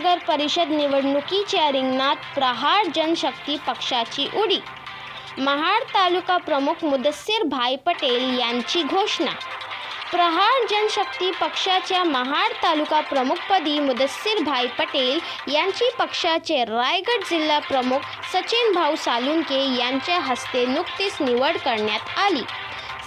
परिषद निवडणुकीच्या रिंगणात प्रहार जनशक्ती पक्षाची उडी. महाड तालुका प्रमुख मुदस्सीर भाई पटेल यांची घोषणा. प्रहार जनशक्ती पक्षाच्या महाड तालुका प्रमुखपदी मुदस्सीर भाई पटेल यांची पक्षाचे रायगड जिल्हा प्रमुख सचिन भाऊ सालुंके यांच्या हस्ते नुकतीच निवड करण्यात आली.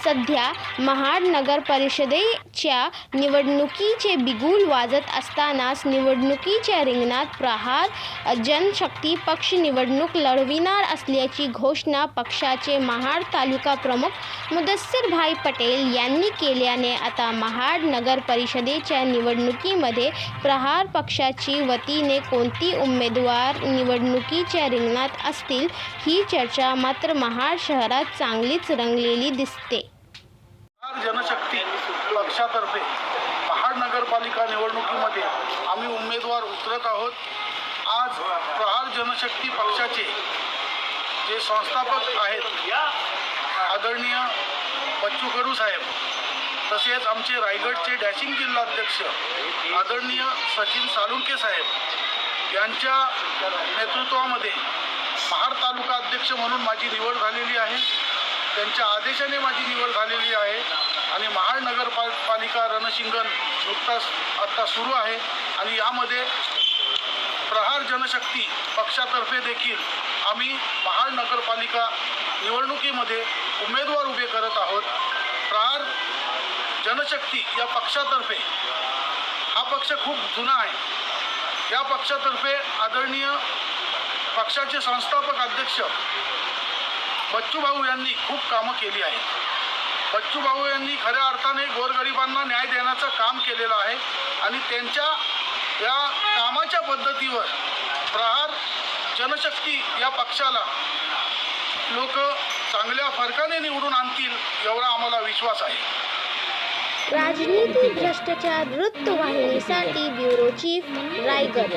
सध्या महाड नगर परिषदेच्या निवडणुकीचे बिगुल वाजत असतानाच निवडणुकीच्या रिंगणात प्रहार जनशक्ती पक्ष निवडणूक लढविणार असल्याची घोषणा पक्षाचे महाड तालुका प्रमुख मुदस्सीर भाई पटेल यांनी केल्याने आता महाड नगर परिषदेच्या निवडणुकीमध्ये प्रहार पक्षाची वतीने कोणती उमेदवार निवडणुकीच्या रिंगणात असतील ही चर्चा मात्र महाड शहरात चांगलीच रंगलेली दिसते. जनशक्ती पक्षातर्फे महाड नगरपालिका निवडणुकीमध्ये आम्ही उमेदवार उतरत आहोत. आज प्रहार जनशक्ती पक्षाचे जे संस्थापक आहेत आदरणीय बच्चू कडू साहेब तसेच आमचे रायगडचे डॅशिंग जिल्हाध्यक्ष आदरणीय सचिन सालुंके साहेब यांच्या नेतृत्वामध्ये महाड तालुका अध्यक्ष म्हणून माझी निवड झालेली आहे. त्यांच्या आदेशाने माझी निवड झालेली आहे. आणि महानगरपाल पालिका रणशिंगण नुकताच आत्ता सुरू आहे. आणि यामध्ये प्रहार जनशक्ती पक्षातर्फे देखील आम्ही महाड नगरपालिका निवडणुकीमध्ये उमेदवार उभे करत आहोत. प्रहार जनशक्ती या पक्षातर्फे हा पक्ष खूप जुना आहे. या पक्षातर्फे आदरणीय पक्षाचे संस्थापक अध्यक्ष बच्चूभाऊ यांनी खूप कामं केली आहेत. बच्चू भाऊ यांनी खऱ्या अर्थाने गोरगरिबांना न्याय देण्याचं काम केलेलं आहे आणि त्यांच्या या कामाच्या पद्धतीवर प्रहार जनशक्ती या पक्षाला लोक चांगल्या फरकाने निवडून आणतील एवढा आम्हाला विश्वास आहे. राजनीती भ्रष्टाचार वृत्तवाहिनीसाठी ब्युरो चीफ रायगड.